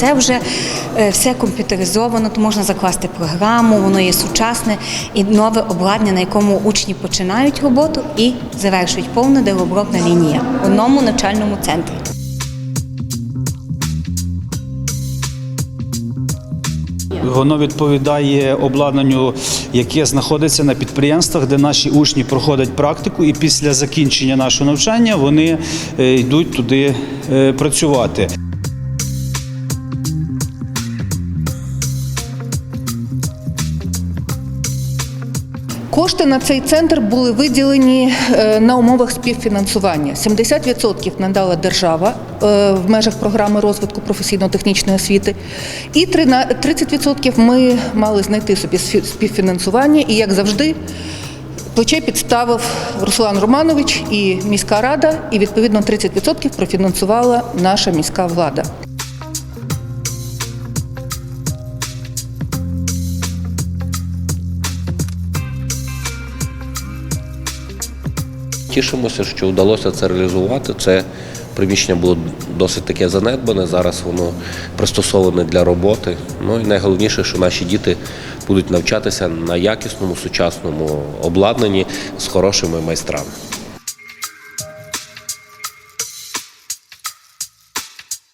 Це вже е, все комп'ютеризовано, то можна закласти програму, воно є сучасне і нове обладнання, на якому учні починають роботу і завершують повна деревообробна лінія в одному навчальному центрі. Воно відповідає обладнанню, яке знаходиться на підприємствах, де наші учні проходять практику, і після закінчення нашого навчання вони е, йдуть туди е, працювати. Кошти на цей центр були виділені е, на умовах співфінансування. 70% надала держава е, в межах програми розвитку професійно-технічної освіти, і трина- 30% ми мали знайти собі співфінансування. І як завжди, плече підставив Руслан Романович і міська рада, і відповідно 30% профінансувала наша міська влада. Тішимося, що вдалося це реалізувати. Це приміщення було досить таке занедбане. Зараз воно пристосоване для роботи. Ну і найголовніше, що наші діти будуть навчатися на якісному сучасному обладнанні з хорошими майстрами.